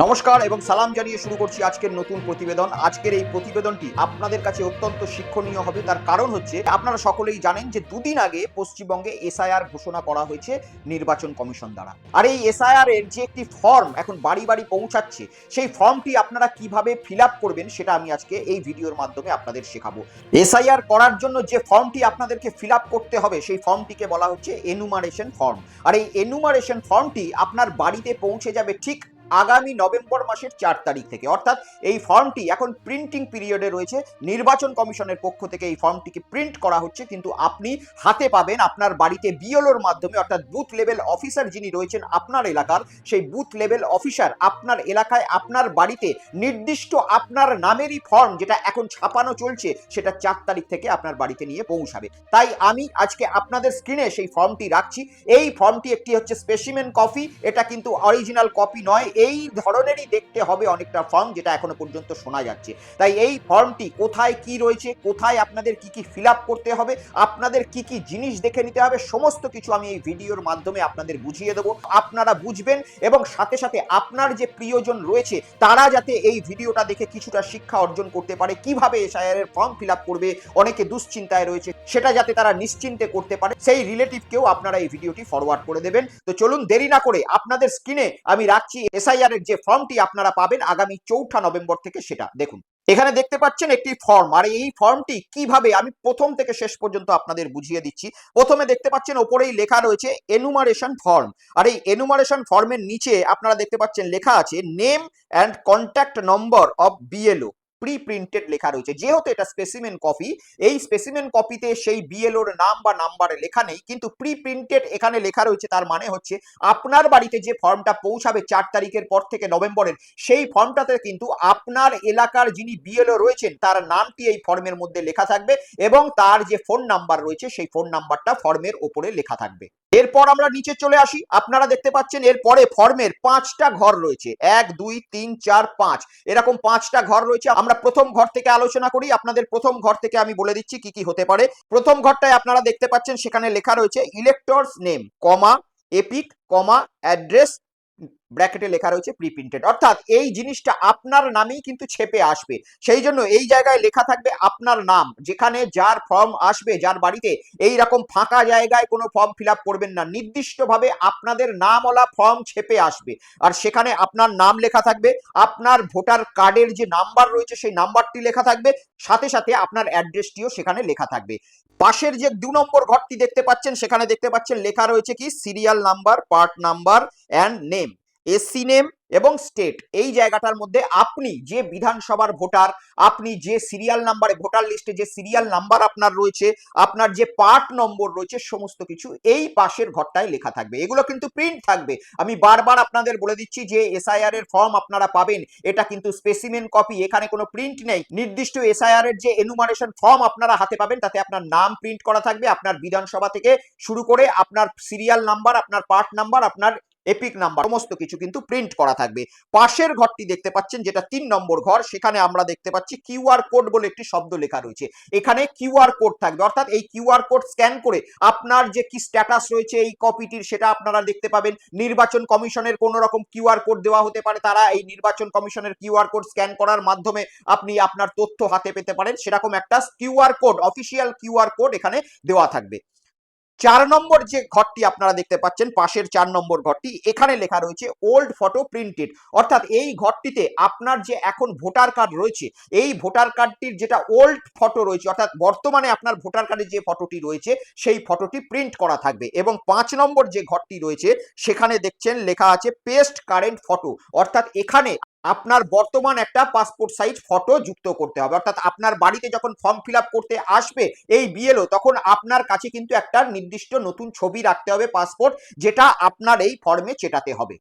নমস্কার এবং সালাম জানিয়ে শুরু করছি আজকের নতুন প্রতিবেদন। আজকের এই প্রতিবেদনটি আপনাদের কাছে অত্যন্ত শিক্ষণীয় হবে। তার কারণ হচ্ছে, আপনারা সকলেই জানেন যে দুদিন আগে পশ্চিমবঙ্গে এসআইআর ঘোষণা করা হয়েছে নির্বাচন কমিশন দ্বারা। আর এই এসআইআর এর যে একটি ফর্ম এখন বাড়ি বাড়ি পৌঁছাচ্ছে, সেই ফর্মটি আপনারা কীভাবে ফিল করবেন সেটা আমি আজকে এই ভিডিওর মাধ্যমে আপনাদের শেখাবো। এসআইআর করার জন্য যে ফর্মটি আপনাদেরকে ফিল করতে হবে, সেই ফর্মটিকে বলা হচ্ছে এনুমারেশন ফর্ম আর এই এনুমারেশন ফর্মটি আপনার বাড়িতে পৌঁছে যাবে ঠিক আগামী নভেম্বর মাসের চার তারিখ থেকে। অর্থাৎ এই ফর্মটি এখন প্রিন্টিং পিরিয়ডে রয়েছে। নির্বাচন কমিশনের পক্ষ থেকে এই ফর্মটিকে প্রিন্ট করা হচ্ছে। কিন্তু আপনি হাতে পাবেন আপনার বাড়িতে বিএলওর মাধ্যমে, অর্থাৎ বুথ লেভেল অফিসার যিনি রয়েছেন আপনার এলাকার, সেই বুথ লেভেল অফিসার আপনার এলাকায়, আপনার বাড়িতে নির্দিষ্ট আপনার নামেরই ফর্ম যেটা এখন ছাপানো চলছে, সেটা চার তারিখ থেকে আপনার বাড়িতে নিয়ে পৌঁছাবে। তাই আমি আজকে আপনাদের স্ক্রিনে সেই ফর্মটি রাখছি। এই ফর্মটি একটি হচ্ছে স্পেসিমেন কপি এটা কিন্তু অরিজিনাল কপি নয় এই ধরনেরই দেখতে হবে অনেকটা ফর্ম যেটা এখনও পর্যন্ত শোনা যাচ্ছে। তাই এই ফর্মটি কোথায় কি রয়েছে, কোথায় আপনাদের কি কি ফিল করতে হবে, আপনাদের কি কি জিনিস দেখে নিতে হবে, সমস্ত কিছু আমি এই ভিডিওর মাধ্যমে আপনাদের বুঝিয়ে দেবো। আপনারা বুঝবেন এবং সাথে সাথে আপনার যে প্রিয়জন রয়েছে, তারা যাতে এই ভিডিওটা দেখে কিছুটা শিক্ষা অর্জন করতে পারে, কীভাবে এসআইআর এর ফর্ম ফিল করবে, অনেকে দুশ্চিন্তায় রয়েছে, সেটা যাতে তারা নিশ্চিন্তে করতে পারে, সেই রিলেটিভকেও আপনারা এই ভিডিওটি ফরওয়ার্ড করে দেবেন। তো চলুন দেরি না করে আপনাদের স্ক্রিনে আমি রাখছি এসআইআর এর যে ফর্মটি আপনারা পাবেন আগামী চৌঠা নভেম্বর থেকে সেটা। দেখুন, এখানে দেখতে পাচ্ছেন একটি ফর্ম। আর এই ফর্মটি কীভাবে, আমি প্রথম থেকে শেষ পর্যন্ত আপনাদের বুঝিয়ে দিচ্ছি। প্রথমে দেখতে পাচ্ছেন ওপরেই লেখা রয়েছে এনুমারেশন ফর্ম আর এই এনুমারেশন ফর্মের নিচে আপনারা দেখতে পাচ্ছেন লেখা আছে name and contact number of BLO pre printed লেখা রয়েছে। যেহেতু এটা স্পেসিমেন কপি এই স্পেসিমেন কপিতে সেই বিএলওর নাম বা নাম্বারে লেখা নেই, কিন্তু প্রি প্রিন্টেড এখানে লেখা রয়েছে, তার মানে হচ্ছে আপনার বাড়িতে যে ফর্মটা পৌঁছাবে চার তারিখের পর থেকে নভেম্বরের, সেই ফর্মটাতে কিন্তু আপনার এলাকার যিনি বিএলও রয়েছেন, তার নামটি এই ফর্মের মধ্যে লেখা থাকবে এবং তার যে ফোন নাম্বার রয়েছে, সেই ফোন নাম্বারটা ফর্মের ওপরে লেখা থাকবে। এরপর আমরা নিচে চলে আসি। আপনারা দেখতে পাচ্ছেন, এরপরে ফর্মের পাঁচটা ঘর রয়েছে। এক, দুই, তিন, চার, পাঁচ। এরকম পাঁচটা ঘর রয়েছে। আমরা প্রথম ঘর থেকে আলোচনা করি। আপনাদের প্রথম ঘর থেকে আমি বলে দিচ্ছি কি কি হতে পারে। প্রথম ঘরটায় আপনারা দেখতে পাচ্ছেন সেখানে লেখা রয়েছে electors name, comma, EPIC, comma, address ব্র্যাকেটে লেখা রয়েছে প্রি প্রিন্টেড অর্থাৎ এই জিনিসটা আপনার নামেই কিন্তু ছেপে আসবে। সেই জন্য এই জায়গায় লেখা থাকবে আপনার নাম। যেখানে যার ফর্ম আসবে, যার বাড়িতে এই রকম ফাঁকা জায়গায় কোনো ফর্ম ফিল করবেন না। নির্দিষ্টভাবে আপনাদের নামওয়ালা ফর্ম ছেপে আসবে। আর সেখানে আপনার নাম লেখা থাকবে, আপনার ভোটার কার্ডের যে নাম্বার রয়েছে সেই নাম্বারটি লেখা থাকবে, সাথে সাথে আপনার অ্যাড্রেসটিও সেখানে লেখা থাকবে। পাশের যে দু নম্বর ঘরটি দেখতে পাচ্ছেন, সেখানে দেখতে পাচ্ছেন লেখা রয়েছে কি? Serial number part number and name SC name এবং স্টেট। এই জায়গাটার মধ্যে আপনি যে বিধানসভার ভোটার, আপনি যে সিরিয়াল নাম্বারে, ভোটার লিস্টে যে সিরিয়াল নাম্বার আপনার রয়েছে, আপনার যে পার্ট নম্বর রয়েছে, সমস্ত কিছু এই পাশের ঘরটায় লেখা থাকবে। এগুলো কিন্তু প্রিন্ট থাকবে। আমি বারবার আপনাদের বলে দিচ্ছি যে এসআইআর এর ফর্ম আপনারা পাবেন। এটা কিন্তু স্পেসিমেন কপি এখানে কোনো প্রিন্ট নেই। নির্দিষ্ট এসআইআর এর যে এনুমারেশন ফর্ম আপনারা হাতে পাবেন, তাতে আপনার নাম প্রিন্ট করা থাকবে, আপনার বিধানসভা থেকে শুরু করে আপনার সিরিয়াল নাম্বার আপনার পার্ট নাম্বার আপনার এপিক নাম্বার সমস্ত কিছু কিন্তু প্রিন্ট করা থাকবে। পাশের ঘরটি দেখতে পাচ্ছেন, যেটা তিন নম্বর ঘর, সেখানে আমরা দেখতে পাচ্ছি কিউআর কোড বলে একটি শব্দ লেখা রয়েছে। এখানে কিউআর কোড থাকবে, অর্থাৎ এই কিউআর কোড স্ক্যান করে আপনার যে কি স্ট্যাটাস রয়েছে, এই কপিটির সেটা আপনারা দেখতে পাবেন। নির্বাচন কমিশনের কোনো রকম কিউআর কোড দেওয়া হতে পারে, তারা এই নির্বাচন কমিশনের কিউআর কোড স্ক্যান করার মাধ্যমে আপনি আপনার তথ্য হাতে পেতে পারেন। সেরকম একটা QR code official QR code এখানে দেওয়া থাকবে। চার নম্বর যে ঘরটি আপনারা দেখতে পাচ্ছেন, পাশের চার নম্বর ঘরটি, এখানে লেখা রয়েছে ওল্ড ফটো প্রিন্টেড অর্থাৎ এই ঘরটিতে আপনার যে এখন ভোটার কার্ড রয়েছে, এই ভোটার কার্ডটির যেটা ওল্ড ফটো রয়েছে, অর্থাৎ বর্তমানে আপনার ভোটার কার্ডের যে ফটোটি রয়েছে, সেই ফটোটি প্রিন্ট করা থাকবে। এবং পাঁচ নম্বর যে ঘরটি রয়েছে, সেখানে দেখছেন লেখা আছে পেস্ট কারেন্ট ফটো অর্থাৎ এখানে আপনার বর্তমান একটা পাসপোর্ট সাইজ ফটো যুক্ত করতে হবে। অর্থাৎ আপনার বাড়িতে যখন ফর্ম ফিল করতে আসবে এই বিএলও তখন আপনার কাছে কিন্তু একটা নির্দিষ্ট নতুন ছবি রাখতে হবে পাসপোর্ট যেটা আপনার এই ফর্মে চেটাতে হবে।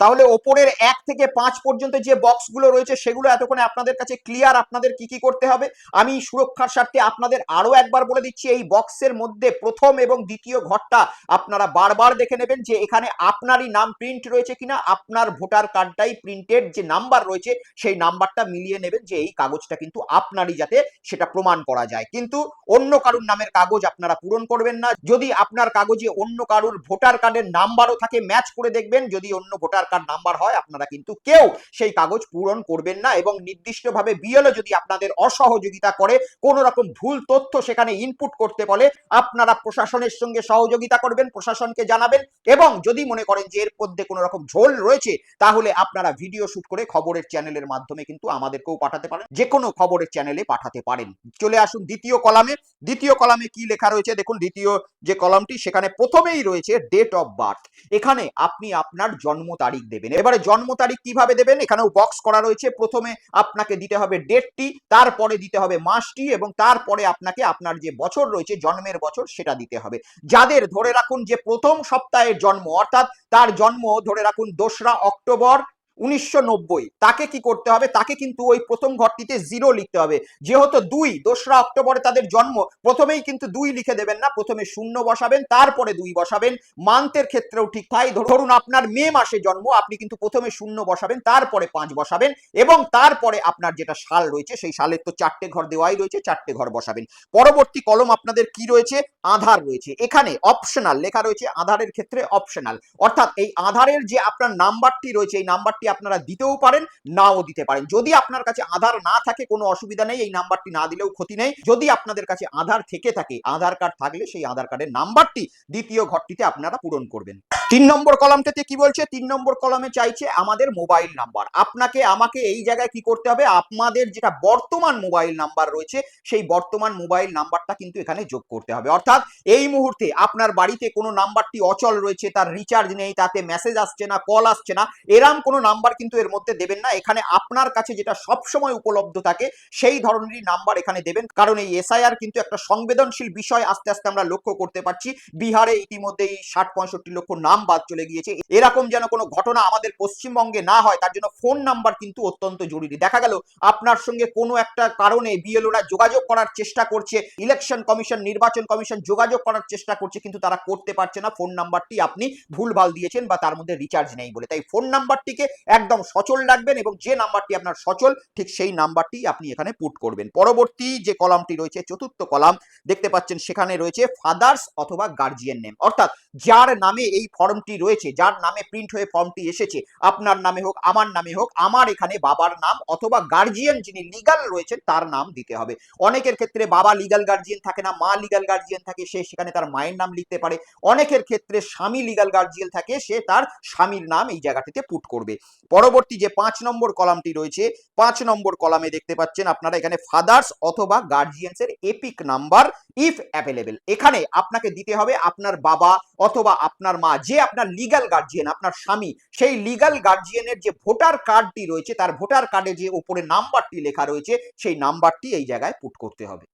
তাহলে ওপরের এক থেকে পাঁচ পর্যন্ত যে বক্সগুলো রয়েছে সেগুলো এতক্ষণে আপনাদের কাছে ক্লিয়ার আপনাদের কি কি করতে হবে? আমি সুরক্ষার স্বার্থে আপনাদের আরও একবার বলে দিচ্ছি, এই বক্সের মধ্যে প্রথম এবং দ্বিতীয় ঘরটা আপনারা বারবার দেখে নেবেন যে এখানে আপনারই নাম প্রিন্ট রয়েছে কিনা, আপনার ভোটার কার্ডটাই প্রিন্টেড যে নাম্বার রয়েছে সেই নাম্বারটা মিলিয়ে নেবেন যে এই কাগজটা কিন্তু আপনারই যাতে সেটা প্রমাণ করা যায়। কিন্তু অন্য কারুর নামের কাগজ আপনারা পূরণ করবেন না। যদি আপনার কাগজে অন্য কারুর ভোটার কার্ডের নাম্বারও থাকে ম্যাচ করে দেখবেন। যদি অন্য ভোটার কার্ড নাম্বার হয়, আপনারা কিন্তু কেউ সেই কাগজ পূরণ করবেন না এবং নির্দিষ্টভাবে বিএলও যদি আপনাদের অসহযোগিতা করে কোনো রকম ভুল তথ্য সেখানে ইনপুট করতে বলে, আপনারা প্রশাসনের সঙ্গে সহযোগিতা করবেন, প্রশাসনকে জানাবেন এবং যদি মনে করেন যে এর মধ্যে কোনো রকম ঝোল রয়েছে, তাহলে আপনারা ভিডিও শুট করে খবরের চ্যানেলের মাধ্যমে কিন্তু আমাদেরকেও পাঠাতে পারেন যে কোনো খবরের চ্যানেলে পাঠাতে পারেন। চলে আসুন দ্বিতীয় কলামে দ্বিতীয় কলামে কি লেখা রয়েছে? দেখুন, দ্বিতীয় যে কলামটি সেখানে প্রথমেই রয়েছে ডেট অফ বার্থ এখানে আপনি আপনার জন্ম তারিখ দেবেন। এবারে জন্ম তারিখ কীভাবে দেবেন? এখানেও বক্স করা রয়েছে। প্রথমে আপনাকে দিতে হবে ডেটটি তারপরে দিতে হবে মাসটি এবং তারপরে আপনাকে আপনার যে বছর রয়েছে, জন্মের বছর, সেটা দিতে হবে। যাদের ধরে রাখুন যে প্রথম সপ্তাহের জন্ম, অর্থাৎ তার জন্ম ধরে রাখুন দোসরা অক্টোবর উনিশশো নব্বই। তাকে কি করতে হবে? তাকে কিন্তু ওই প্রথম ঘরটিতে জিরো লিখতে হবে। যেহেতু দুই, দোসরা অক্টোবরে তাদের জন্ম, প্রথমেই কিন্তু দুই লিখে দেবেন না, প্রথমে শূন্য বসাবেন, তারপরে দুই বসাবেন। মান্থের ক্ষেত্রেও ঠিক তাই। ধরুন আপনার মে মাসে জন্ম, আপনি কিন্তু প্রথমে শূন্য বসাবেন, তারপরে পাঁচ বসাবেন এবং তারপরে আপনার যেটা সাল রয়েছে, সেই সালের তো চারটে ঘর দেওয়াই রয়েছে, চারটে ঘর বসাবেন। পরবর্তী কলম আপনাদের কি রয়েছে? আধার রয়েছে। এখানে অপশনাল লেখা রয়েছে, আধারের ক্ষেত্রে অপশনাল অর্থাৎ এই আধারের যে আপনার নাম্বারটি রয়েছে, এই নাম্বারটি আপনারা দিতেও পারেন, নাও দিতে পারেন। যদি আপনার কাছে আধার না থাকে, কোনো অসুবিধা নেই, এই নাম্বারটি না দিলেও ক্ষতি নেই। যদি আপনাদের কাছে আধার থেকে থাকে, আধার কার্ড থাকলে সেই আধার কার্ডের নাম্বারটি দ্বিতীয় ঘরটিতে আপনারা পূরণ করবেন। তিন নম্বর কলামটাতে কি বলছে? তিন নম্বর কলামে চাইছে আমাদের মোবাইল নাম্বার। আপনাকে, আমাকে এই জায়গায় কি করতে হবে? আপনাদের যেটা বর্তমান মোবাইল নাম্বার রয়েছে, সেই বর্তমান মোবাইল নাম্বারটা কিন্তু এখানে যোগ করতে হবে। অর্থাৎ এই মুহূর্তে আপনার বাড়িতে কোনো নাম্বারটি অচল রয়েছে, তার রিচার্জ নেই, তাতে মেসেজ আসছে না কল আসছে না, এরম কোনো নাম্বার কিন্তু এর মধ্যে দেবেন না। এখানে আপনার কাছে যেটা সবসময় উপলব্ধ থাকে, সেই ধরনেরই নাম্বার এখানে দেবেন। কারণ এই এসআইআর কিন্তু একটা সংবেদনশীল বিষয় আস্তে আস্তে আমরা লক্ষ্য করতে পারছি। বিহারে ইতিমধ্যেই ষাট পঁয়ষট্টি লক্ষ নাম বাদ চলে গিয়েছে। এরকম যেন কোনো ঘটনা আমাদের পশ্চিমবঙ্গে না হয়, তার জন্য ফোন নাম্বার কিন্তু অত্যন্ত জরুরি। দেখা গেল, আপনার সঙ্গে কোনো একটা কারণে বিএলওরা যোগাযোগ করার চেষ্টা করছে, ইলেকশন কমিশন, নির্বাচন কমিশন যোগাযোগ করার চেষ্টা করছে, কিন্তু তারা করতে পারছে না। ফোন নাম্বারটি আপনি ভুলভাল দিয়েছেন বা তার মধ্যে রিচার্জ নেই বলে। তাই ফোন নাম্বারটিকে একদম সচল রাখবেন এবং যে নাম্বারটি আপনার সচল, ঠিক সেই নাম্বারটি আপনি এখানে পুট করবেন। পরবর্তী যে কলামটি রয়েছে, চতুর্থ কলাম, দেখতে পাচ্ছেন সেখানে রয়েছে ফাদার্স অথবা গার্জিয়ান নেম অর্থাৎ যার নামে এই ফর্মটি রয়েছে, যার নামে প্রিন্ট হয়ে ফর্মটি এসেছে, আপনার নামে হোক, আমার নামে হোক, আমার এখানে বাবার নাম অথবা গার্জিয়ান যিনি লিগাল রয়েছেন, তার নাম দিতে হবে। অনেকের ক্ষেত্রে বাবা লিগাল গার্জিয়ান থাকে না, মা লিগাল গার্জিয়ান থাকে, সে সেখানে তার মায়ের নাম লিখতে পারে। অনেকের ক্ষেত্রে স্বামী লিগাল গার্জিয়ান থাকে, সে তার স্বামীর নাম এই জায়গাটিতে পুট করবে। পরবর্তী যে পাঁচ নম্বর কলামটি রয়েছে, পাঁচ নম্বর কলামে দেখতে পাচ্ছেন আপনারা এখানে ফাদার্স অথবা গার্জিয়ানস এর এপিক নাম্বার ইফ অ্যাভেলেবেল এখানে আপনাকে দিতে হবে আপনার বাবা অথবা আপনার মা, যে আপনার লিগাল গার্জিয়ান আপনার স্বামী, সেই লিগাল গার্জিয়ানের যে ভোটার কার্ডটি রয়েছে, তার ভোটার কার্ডে যে উপরে নাম্বারটি লেখা রয়েছে, সেই নাম্বারটি এই জায়গায় পুট করতে হবে।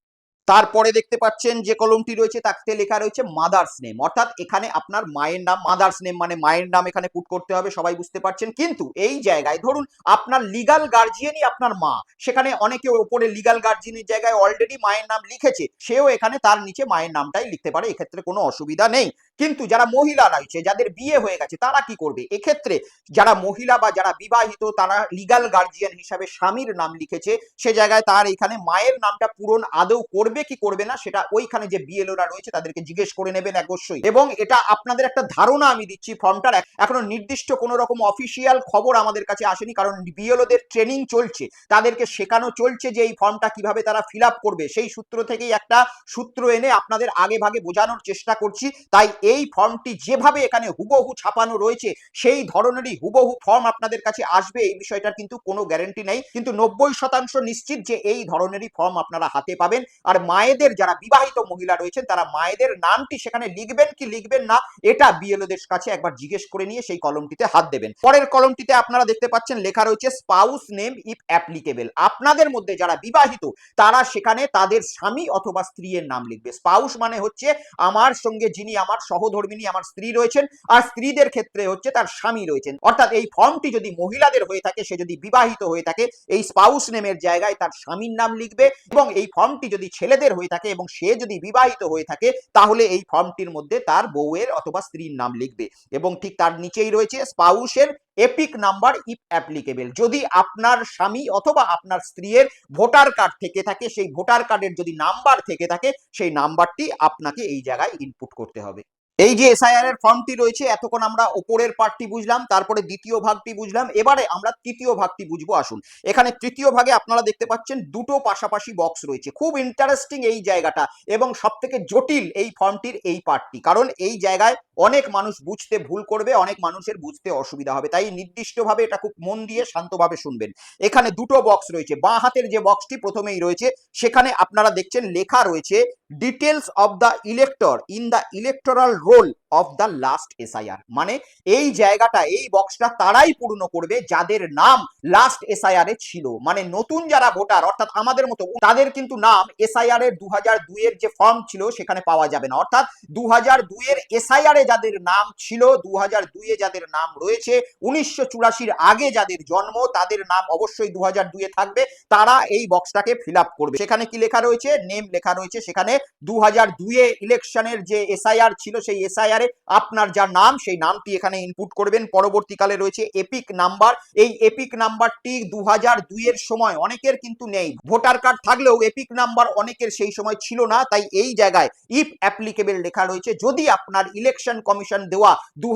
তারপরে দেখতে পাচ্ছেন যে কলমটি রয়েছে, তাতে লেখা রয়েছে মাদার্স নেম অর্থাৎ এখানে আপনার মায়ের নাম মাদার্স নেম মানে মায়ের নাম এখানে পুট করতে হবে, সবাই বুঝতে পারছেন। কিন্তু এই জায়গায় ধরুন আপনার লিগাল গার্জিয়ানই আপনার মা, সেখানে অনেকে ওপরে লিগাল গার্জিয়ানের জায়গায় অলরেডি মায়ের নাম লিখেছে, সেও এখানে তার নিচে মায়ের নামটাই লিখতে পারে, এক্ষেত্রে কোনো অসুবিধা নেই। কিন্তু যারা মহিলা রয়েছে যাদের বিয়ে হয়ে গেছে, তারা কি করবে? এক্ষেত্রে যারা মহিলা বা যারা বিবাহিত, তারা লিগাল গার্জিয়ান হিসাবে স্বামীর নাম লিখেছে, সে জায়গায় তার এখানে মায়ের নামটা পূরণ আদৌ করবে কি করবে না, সেটা ওইখানে যে বিএলওরা রয়েছে, তাদেরকে জিজ্ঞেস করে নেবেন অবশ্যই। এবং এটা আপনাদের একটা ধারণা আমি দিচ্ছি, ফর্মটার এখনও নির্দিষ্ট কোনো রকম অফিসিয়াল খবর আমাদের কাছে আসেনি, কারণ বিএলওদের ট্রেনিং চলছে। তাদেরকে শেখানো চলছে যে এই ফর্মটা কীভাবে তারা ফিল করবে। সেই সূত্র থেকেই একটা সূত্র এনে আপনাদের আগে ভাগে বোঝানোর চেষ্টা করছি। তাই এই ফর্মটি যেভাবে এখানে হুবহু ছাপানো রয়েছে, সেই ধরনেরই হুবহু ফর্ম আপনাদের কাছে আসবে, এই বিষয়টার কিন্তু কোনো গ্যারেন্টি নেই। কিন্তু নব্বই শতাংশ নিশ্চিত যে এই ধরনেরই ফর্ম আপনারা হাতে পাবেন। আর মায়েদের যারা বিবাহিত মহিলা রয়েছেন, তারা মায়েদের নামটি সেখানে লিখবেন কি লিখবেন না, এটা বিএলওদের কাছে একবার জিজ্ঞেস করে নিয়ে সেই কলমটিতে হাত দেবেন। পরের কলমটিতে আপনারা দেখতে পাচ্ছেন লেখা রয়েছে, স্পাউস নেম ইফ অ্যাপ্লিকেবল। আপনাদের মধ্যে যারা বিবাহিত, তারা সেখানে তাদের স্বামী অথবা স্ত্রীর নাম লিখবে। স্পাউস মানে হচ্ছে, আমার সঙ্গে যিনি আমার সহধর্মিনী আমার স্ত্রী রয়েছেন, আর স্ত্রীদের ক্ষেত্রে হচ্ছে তার স্বামী রয়েছেন। অর্থাৎ এই ফর্মটি যদি মহিলাদের হয়ে থাকে, সে যদি বিবাহিত হয়ে থাকে, এই স্পাউস নেমের জায়গায় তার স্বামীর নাম লিখবে এবং এই ফর্মটি যদি ছেলেদের হয়ে থাকে এবং সে যদি বিবাহিত হয়ে থাকে, তাহলে এই ফর্মটির মধ্যে তার বউয়ের অথবা স্ত্রীর নাম লিখবে এবং ঠিক তার নিচেই রয়েছে স্পাউসের এপিক নাম্বার ইফ অ্যাপ্লিকেবল যদি আপনার স্বামী অথবা আপনার স্ত্রীর ভোটার কার্ড থেকে থাকে, সেই ভোটার কার্ডের যদি নাম্বার থেকে থাকে, সেই নাম্বারটি আপনাকে এই জায়গায় ইনপুট করতে হবে। এই যে এসআইআর এর ফর্মটি রয়েছে, এতক্ষণ আমরা ওপরের পার্টটি বুঝলাম, তারপরে দ্বিতীয় ভাগটি বুঝলাম, এবারে আমরা তৃতীয় ভাগটি বুঝব, আসুন। এখানে তৃতীয় ভাগে আপনারা দেখতে পাচ্ছেন দুটো পাশাপাশি বক্স রয়েছে। খুব ইন্টারেস্টিং এই জায়গাটা এবং সব থেকে জটিল এই ফর্মটির এই পার্টটি, কারণ এই জায়গায় অনেক মানুষ বুঝতে ভুল করবে, অনেক মানুষের বুঝতে অসুবিধা হবে, তাই নির্দিষ্টভাবে এটা খুব মন দিয়ে শান্তভাবে শুনবেন। এখানে দুটো বক্স রয়েছে, বাঁ হাতের যে বক্সটি প্রথমেই রয়েছে, সেখানে আপনারা দেখছেন লেখা রয়েছে details of the elector in the electoral roll role. Of the last SIR মানে এই জায়গাটা, এই বক্সটা তারাই পূর্ণ করবে যাদের নাম লাস্ট এসআইআর এ ছিল। মানে নতুন যারা ভোটার অর্থাৎ আমাদের মতো, তাদের কিন্তু নাম এসআইআর এর দু দুইয়ের যে ফর্ম ছিল সেখানে পাওয়া যাবে না। অর্থাৎ দু দুইয়ের এসআইআর এ যাদের নাম ছিল দু হাজার দুইয়ে যাদের নাম রয়েছে, উনিশশো চুরাশির আগে যাদের জন্ম, তাদের নাম অবশ্যই দু দুইয়ে থাকবে। তারা এই বক্সটাকে ফিল আপ করবে। সেখানে কি লেখা রয়েছে? নেম লেখা রয়েছে। সেখানে দু হাজার দুইয়ে ইলেকশনের যে এসআইআর ছিল, সেই এসআইআর এ আপনার যার নাম, সেই নামটি এখানে ইনপুট করবেন। পরবর্তীকালে রয়েছে এপিক নাম্বার এই এপিক নাম্বারটি দু হাজার দুইয়ের সময় অনেকের কিন্তু নেই। ভোটার কার্ড থাকলেও এপিক নাম্বার অনেকের সেই সময় ছিল না, তাই এই জায়গায় ইফ অ্যাপ্লিকেবল লেখা রয়েছে। যদি আপনার ইলেকশন কমিশন দেওয়া দু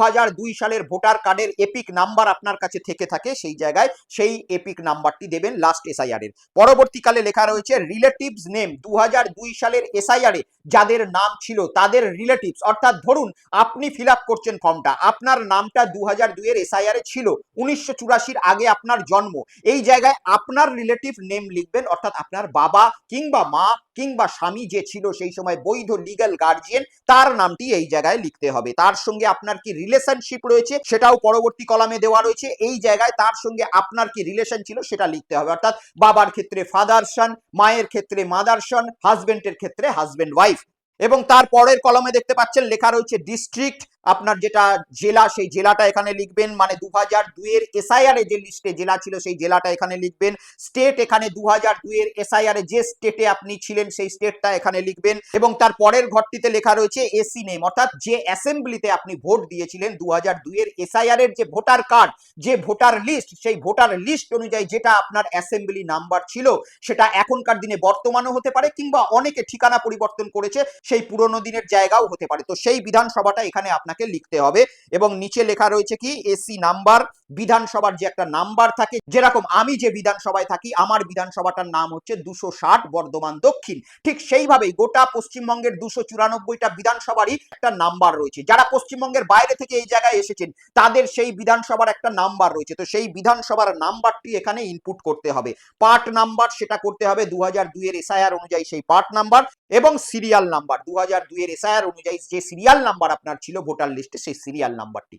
সালের ভোটার কার্ডের এপিক নাম্বার আপনার কাছে থেকে থাকে, সেই জায়গায় সেই এপিক নাম্বারটি দেবেন লাস্ট এসআইআর এর। পরবর্তীকালে লেখা রয়েছে রিলেটিভস নেম দু সালের এসআইআর এ যাদের নাম ছিল, তাদের রিলেটিভস অর্থাৎ ধরুন আপনি ফিল আপ করছেন ফর্মটা আপনার নামটা দু হাজার দুইয়ের এসআইআর ছিল, উনিশশো চুরাশির আগে আপনার জন্ম। এই জায়গায় আপনার রিলেটিভ নেম লিখবেন, অর্থাৎ আপনার বাবা কিংবা মা কিংবা স্বামী যে ছিল সেই সময় বৈধ লিগ্যাল গার্জিয়ান তার নামটি এই জায়গায় লিখতে হবে। তার সঙ্গে আপনার কি রিলেশনশিপ রয়েছে, সেটাও পরবর্তী কলামে দেওয়া রয়েছে। এই জায়গায় তার সঙ্গে আপনার কি রিলেশন ছিল, সেটা লিখতে হবে। অর্থাৎ বাবার ক্ষেত্রে ফাদার সন মায়ের ক্ষেত্রে মাদার সন হাজবেন্ডের ক্ষেত্রে হাজবেন্ড ওয়াইফ এবং তার পরের কলমে দেখতে পাচ্ছেন লেখা রয়েছে ডিস্ট্রিক্ট আপনার যেটা জেলা, সেই জেলাটা এখানে লিখবেন। মানে দু হাজার দুইয়ের এসআইআর যে লিস্টে জেলা ছিল, সেই জেলাটা এখানে লিখবেন। স্টেট এখানে দু হাজার দুইয়ের এসআইআর যে স্টেটে আপনি ছিলেন, সেই স্টেটটা এখানে লিখবেন। এবং তার পরের ঘরটিতে লেখা রয়েছে এসি নেম অর্থাৎ যে অ্যাসেম্বলিতে আপনি ভোট দিয়েছিলেন দু হাজার দুইয়ের এসআইআর এর যে ভোটার কার্ড যে ভোটার লিস্ট সেই ভোটার লিস্ট অনুযায়ী যেটা আপনার অ্যাসেম্বলি নাম্বার ছিল, সেটা এখনকার দিনে বর্তমানও হতে পারে কিংবা অনেকে ঠিকানা পরিবর্তন করেছে, সেই পুরনো দিনের জায়গাও হতে পারে। তো সেই বিধানসভাটা এখানে আপনাকে লিখতে হবে। এবং নিচে লেখা রয়েছে কি? AC number. বিধানসভার যে একটা নাম্বার থাকে, যেরকম আমি যে বিধানসভায় থাকি, আমার বিধানসভাটার নাম হচ্ছে দুশো ষাট, বর্ধমান দক্ষিণ। ঠিক সেইভাবেই গোটা পশ্চিমবঙ্গের দুশো চুরানব্বইটা বিধানসভারই একটা নাম্বার রয়েছে। যারা পশ্চিমবঙ্গের বাইরে থেকে এই জায়গায় এসেছেন, তাদের সেই বিধানসভার একটা নাম্বার রয়েছে। তো সেই বিধানসভার নাম্বারটি এখানে ইনপুট করতে হবে। পার্ট নাম্বার, সেটা করতে হবে দু হাজার দুইয়ের এসআইআর অনুযায়ী সেই পার্ট নাম্বার এবং সিরিয়াল নাম্বার দু হাজার দুইয়ের এসআইআর অনুযায়ী যে সিরিয়াল নাম্বার আপনার ছিল ভোটার লিস্টে সেই সিরিয়াল নাম্বারটি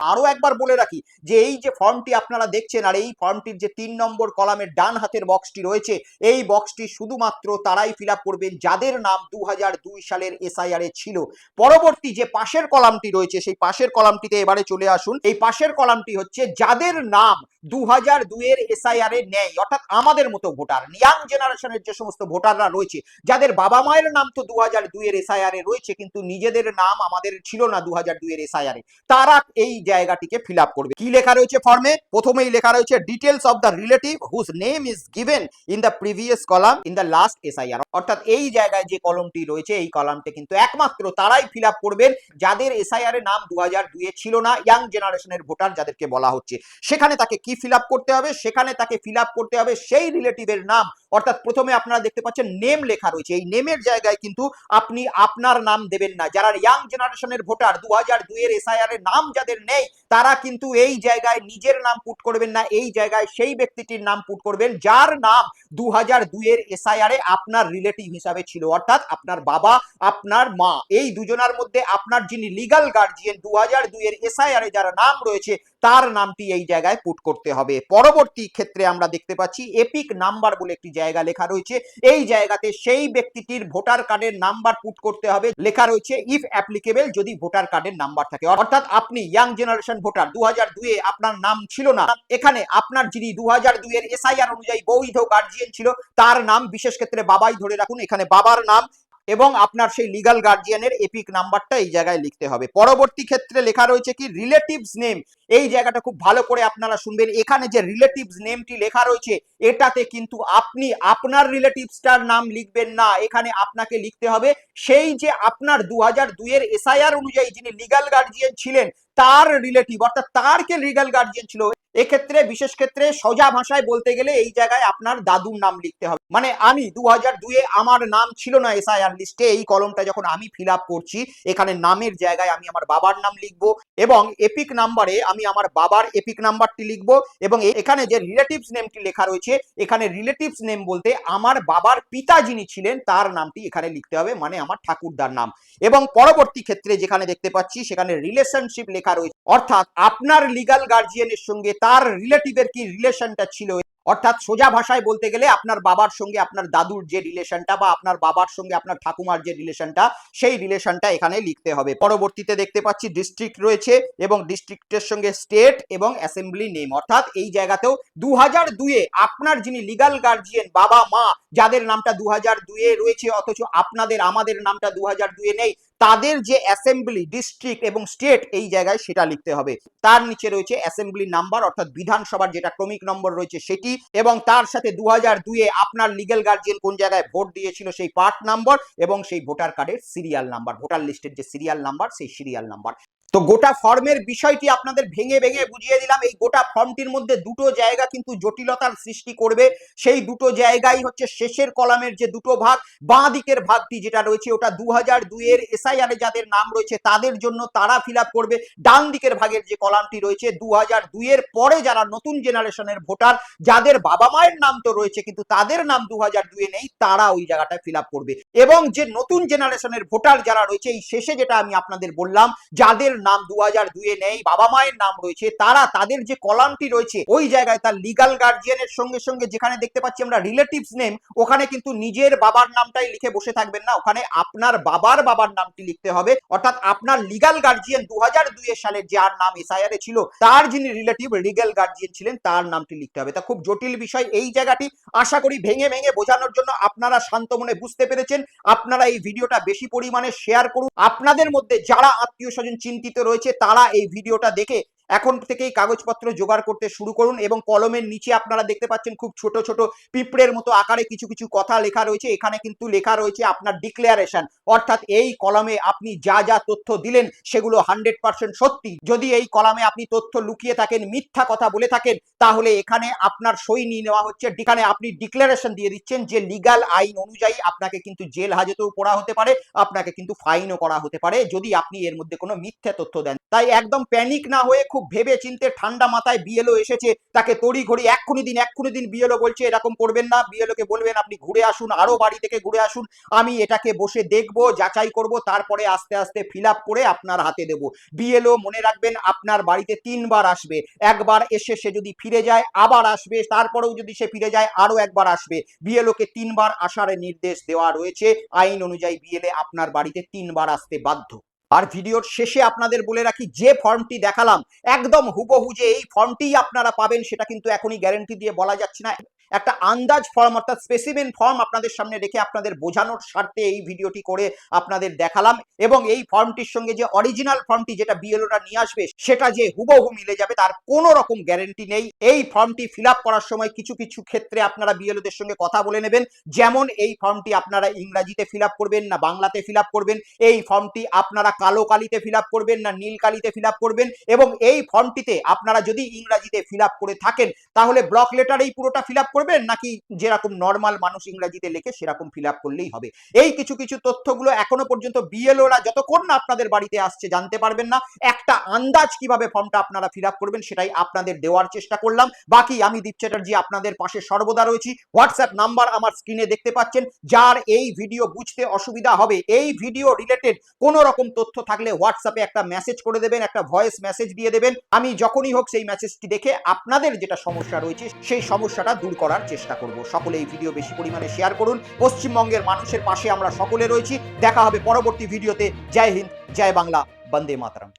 আরও একবার বলে রাখি যে এই যে ফর্মটি আপনারা দেখছেন আর এই ফর্মটির যে তিন নম্বর কলামের ডান হাতের বক্সটি রয়েছে, এই বক্সটি শুধুমাত্র তারাই ফিল করবেন যাদের নাম দু হাজার দুই সালের এসআইআর ছিল। পরবর্তী যে পাশের কলামটি রয়েছে, সেই পাশের কলামটিতে এবারে চলে আসুন। এই পাশের কলামটি হচ্ছে যাদের নাম দু হাজার দুইয়ের এসআইআর এ নেই, অর্থাৎ আমাদের মতো ভোটার ইয়াং জেনারেশনের যে সমস্ত ভোটাররা রয়েছে, যাদের বাবা মায়ের নাম তো দু হাজার দুইয়ের এসআইআর এ রয়েছে, কিন্তু নিজেদের নাম আমাদের ছিল না দু হাজার দুইয়ের এসআইআর এ। তারা এই জায়গাটিকে ফিল আপ করবে। কি লেখা রয়েছে ফর্মে প্রথমেই লেখা রয়েছে details of the relative whose name is given in the previous column in the last SIR অর্থাৎ এই জায়গায় যে কলমটি রয়েছে, এই কলামটি কিন্তু একমাত্র তারাই ফিল আপ করবেন যাদের এসআইআর এর নাম দু হাজার দুইয়ে ছিল না ইয়াং জেনারেশনের ভোটার যাদেরকে বলা হচ্ছে। সেখানে তাকে কি ফিল আপ করতে হবে? সেখানে তাকে ফিল আপ করতে হবে সেই রিলেটিভের নাম অর্থাৎ প্রথমে আপনারা দেখতে পাচ্ছেন নেম লেখা রয়েছে। এই নেমের জায়গায় কিন্তু আপনি আপনার নাম দেবেন না। যারা ইয়াং জেনারেশনের ভোটার দু হাজার দুইয়ের এসআইআর এর নাম যাদের নেই, তারা কিন্তু এই জায়গায় নিজের নাম পুট করবেন না। এই জায়গায় সেই ব্যক্তিটির নাম পুট করবেন যার নাম দু হাজার দুইয়ের এসআইআর এ আপনার রিলেটিভ হিসাবে ছিল। অর্থাৎ আপনার বাবা, আপনার মা। এই দুজনার মধ্যে আপনার যিনি লিগাল গার্জিয়ান দু হাজার দুইয়ের এসআইআর এ যারা নাম রয়েছে, তার নামটি এই জায়গায় পুট করতে হবে। পরবর্তী ক্ষেত্রে আমরা দেখতে পাচ্ছি এপিক নাম্বার বলে একটি জায়গা লেখা রয়েছে। এই জায়গাতে সেই ব্যক্তিটির ভোটার কার্ডের নাম্বার পুট করতে হবে। লেখা রয়েছে ইফ অ্যাপ্লিকেবল যদি ভোটার কার্ডের নাম্বার থাকে। অর্থাৎ আপনি ইয়াং জেনারেশন ভোটার দু দুয়ে আপনার নাম ছিল না। এখানে আপনার যিনি দু হাজার দুইয়ের এসআইআর অনুযায়ী বৈধ গার্জিয়ান ছিল, তার নাম বিশেষ ক্ষেত্রে বাবাই ধরে রাখুন, এখানে বাবার নাম এবং আপনার সেই লিগাল গার্জিয়ানের এপিক নাম্বারটা এই জায়গায় লিখতে হবে। পরবর্তী ক্ষেত্রে লেখা রয়েছে কি রিলেটিভস নেম এই জায়গাটা খুব ভালো করে আপনারা শুনবেন। এখানে যে রিলেটিভস নেমটি লেখা রয়েছে, এটাতে কিন্তু আপনি আপনার রিলেটিভসটার নাম লিখবেন না। এখানে আপনাকে লিখতে হবে, সেই যে আপনার দু হাজার দুইয়ের এসআইআর অনুযায়ী যিনি লিগাল গার্জিয়ান ছিলেন, তার রিলেটিভ অর্থাৎ তার কে লিগাল গার্জিয়ান ছিল, এক্ষেত্রে, বিশেষ ক্ষেত্রে সোজা ভাষায় বলতে গেলে এই জায়গায় আপনার দাদুর নাম লিখতে হবে। মানে আমি দু হাজার দুয়ে আমার নাম ছিল না এসআইআর লিস্টে এই কলমটা যখন আমি ফিল করছি, এখানে নামের জায়গায় আমি আমার বাবার নাম লিখব এবং এপিক নাম্বারে আমি আমার বাবার এপিক নাম্বারটি লিখব এবং এখানে যে রিলেটিভস নেমটি লেখা রয়েছে, এখানে রিলেটিভস নেম বলতে আমার বাবার পিতা যিনি ছিলেন, তার নামটি এখানে লিখতে হবে মানে আমার ঠাকুরদার নাম। এবং পরবর্তী ক্ষেত্রে যেখানে দেখতে পাচ্ছি, সেখানে রিলেশনশিপ লেখা রয়েছে। অর্থাৎ আপনার লিগাল গার্জিয়ানের সঙ্গে তার রিলেটিভের কি রিলেশনটা ছিল? অর্থাৎ সোজা ভাষায় বলতে গেলে আপনার বাবার সঙ্গে আপনার দাদুর যে রিলেশনটা বা আপনার বাবার সঙ্গে আপনার ঠাকুমার যে রিলেশনটা সেই রিলেশনটা এখানে লিখতে হবে। পরবর্তীতে দেখতে পাচ্ছি ডিস্ট্রিক্ট রয়েছে এবং ডিস্ট্রিক্টের সঙ্গে স্টেট এবং অ্যাসেম্বলি নেম অর্থাৎ এই জায়গাতেও দু হাজার দুয়ে আপনার যিনি লিগাল গার্জিয়ান বাবা, মা, যাদের নামটা দু হাজার দুয়ে রয়েছে, অথচ আপনাদের, আমাদের নামটা দু হাজার দুয়ে নেই, তাদের যে অ্যাসেম্বলি ডিস্ট্রিক্ট এবং স্টেট এই জায়গায় সেটা লিখতে হবে। তার নিচে রয়েছে অ্যাসেম্বলি নাম্বার অর্থাৎ বিধানসভার যেটা ক্রমিক নম্বর রয়েছে সেটি, এবং তার সাথে দু হাজার দুয়ে আপনার লিগেল গার্জিয়ান কোন জায়গায় ভোট দিয়েছিল সেই পার্ট নাম্বার এবং সেই ভোটার কার্ডের সিরিয়াল নাম্বার ভোটার লিস্টের যে সিরিয়াল নাম্বার সেই সিরিয়াল নাম্বার তো গোটা ফর্মের বিষয়টি আপনাদের ভেঙে ভেঙে বুঝিয়ে দিলাম। এই গোটা ফর্মটির মধ্যে দুটো জায়গা কিন্তু জটিলতার সৃষ্টি করবে। সেই দুটো জায়গাই হচ্ছে শেষের কলামের যে দুটো ভাগ, বাঁ দিকের ভাগটি যেটা রয়েছে ওটা দু হাজার দুইয়ের এসআইআর যাদের নাম রয়েছে তাদের জন্য তারা ফিল করবে। ডান দিকের ভাগের যে কলামটি রয়েছে দু হাজার দুইয়ের পরে যারা নতুন জেনারেশনের ভোটার, যাদের বাবা মায়ের নাম তো রয়েছে কিন্তু তাদের নাম দু হাজার দুয়ে নেই, তারা ওই জায়গাটা ফিল করবে। এবং যে নতুন জেনারেশনের ভোটার যারা রয়েছে, এই শেষে যেটা আমি আপনাদের বললাম, যাদের নাম দু হাজার দুয়ে নেই, বাবা মায়ের নাম রয়েছে। তারা তাদের যে কলামটি রয়েছে, ওই জায়গায় তার লিগাল গার্জিয়ানের সঙ্গে সঙ্গে যেখানে দেখতে পাচ্ছি আমরা রিলেটিভস নেম ওখানে কিন্তু নিজের বাবার নামটাই লিখে বসে থাকবেন না। ওখানে আপনার বাবার বাবার নামটি লিখতে হবে। অর্থাৎ আপনার লিগাল গার্জিয়ান দু হাজার দুইয়ের সালে যার নাম এসআইআর ছিল, তার যিনি রিলেটিভ লিগাল গার্জিয়ান ছিলেন, তার নামটি লিখতে হবে। তা খুব জটিল বিষয়। এই জায়গাটি আশা করি ভেঙে ভেঙে বোঝানোর জন্য আপনারা শান্ত মনে বুঝতে পেরেছেন। আপনারা এই ভিডিওটা বেশি পরিমাণে শেয়ার করুন। আপনাদের মধ্যে যারা আত্মীয় স্বজন চিন্তিত রয়েছে তারা এই ভিডিওটা দেখে এখন থেকেই কাগজপত্র জোগাড় করতে শুরু করুন এবং কলমের নিচে আপনারা দেখতে পাচ্ছেন খুব ছোট ছোট পিঁপড়ের মতো আকারে কিছু কিছু কথা লেখা রয়েছে। এখানে কিন্তু লেখা রয়েছে আপনার ডিক্লারেশন অর্থাৎ এই কলমে আপনি যা যা তথ্য দিলেন সেগুলো হান্ড্রেড পার্সেন্ট সত্যি। যদি এই কলামে আপনি তথ্য লুকিয়ে থাকেন, মিথ্যা কথা বলে থাকেন, তাহলে এখানে আপনার সই নিয়ে নেওয়া হচ্ছে। এখানে আপনি ডিক্লারেশন দিয়ে দিচ্ছেন যে লিগাল আইন অনুযায়ী আপনাকে কিন্তু জেল হাজতেও পড়া হতে পারে, আপনাকে কিন্তু ফাইনও করা হতে পারে, যদি আপনি এর মধ্যে কোনো মিথ্যা তথ্য দেন। তাই একদম প্যানিক না হয়ে খুব ভেবে চিনতে ঠান্ডা মাথায় বিএলও এসেছে, তাকে তড়ি ঘড়ি এক্ষুনি দিন এক্ষুনি দিন বিএলও বলছে, এরকম করবেন না বিএলও কে বলবেন, আপনি ঘুরে আসুন, আরও বাড়ি থেকে ঘুরে আসুন, আমি এটাকে বসে দেখব, যাচাই করব, তারপরে আস্তে আস্তে ফিল করে আপনার হাতে দেব। বিএলও মনে রাখবেন, আপনার বাড়িতে তিনবার আসবে, একবার এসে সে যদি ফিরে যায়, আবার আসবে, তারপরেও যদি সে ফিরে যায়, আরও একবার আসবে। বিএলও কে তিনবার আসার নির্দেশ দেওয়া রয়েছে, আইন অনুযায়ী বিএলএ আপনার বাড়িতে তিনবার আসতে বাধ্য। আর ভিডিওর শেষে আপনাদের বলে রাখি, যে ফর্মটি দেখালাম, একদম হুবহু যে এই ফর্মটিই আপনারা পাবেন, সেটা কিন্তু এখনই গ্যারেন্টি দিয়ে বলা যাচ্ছে না। একটা আন্দাজ ফর্ম অর্থাৎ স্পেসিমেন ফর্ম আপনাদের সামনে রেখে আপনাদের বোঝানোর স্বার্থে এই ভিডিওটি করে আপনাদের দেখালাম এবং এই ফর্মটির সঙ্গে যে অরিজিনাল ফর্মটি যেটা বিএলওরা নিয়ে আসবে, সেটা যে হুবহু মিলে যাবে, তার কোনো রকম গ্যারেন্টি নেই। এই ফর্মটি ফিল করার সময় কিছু কিছু ক্ষেত্রে আপনারা বিএলওদের সঙ্গে কথা বলে নেবেন। যেমন এই ফর্মটি আপনারা ইংরাজিতে ফিল করবেন না বাংলাতে ফিল করবেন, এই ফর্মটি আপনারা কালো কালিতে ফিল করবেন না নীল কালিতে ফিল করবেন এবং এই ফর্মটিতে আপনারা যদি ইংরাজিতে ফিল করে থাকেন, তাহলে ব্লক লেটারেই পুরোটা ফিল করবেন নাকি যেরকম নর্মাল মানুষ ইংরাজিতে লেখে সেরকম ফিল করলেই হবে? এই কিছু কিছু তথ্যগুলো এখনও পর্যন্ত বিএলওরা যতক্ষণ না আপনাদের বাড়িতে আসছে জানতে পারবেন না, একটা আন্দাজ কীভাবে ফর্মটা আপনারা ফিল করবেন সেটাই আপনাদের দেওয়ার চেষ্টা করলাম। বাকি আমি দীপ চ্যাটার্জি আপনাদের পাশে সর্বদা রয়েছি। হোয়াটসঅ্যাপ নাম্বার আমার স্ক্রিনে দেখতে পাচ্ছেন। যার এই ভিডিও বুঝতে অসুবিধা হবে, এই ভিডিও রিলেটেড কোনো রকম তথ্য থাকলে হোয়াটসঅ্যাপে একটা মেসেজ করে দেবেন, একটা ভয়েস মেসেজ দিয়ে দেবেন। আমি যখনই হোক সেই মেসেজটি দেখে আপনাদের যেটা সমস্যা রয়েছে, সেই সমস্যাটা দূর করার চেষ্টা করব। সকলে এই ভিডিও বেশি পরিমাণে শেয়ার করুন। পশ্চিমবঙ্গের মানুষের পাশে আমরা সকলে রয়েছি। দেখা হবে পরবর্তী ভিডিওতে জয় হিন্দ, জয় বাংলা, বন্দে মাতরম।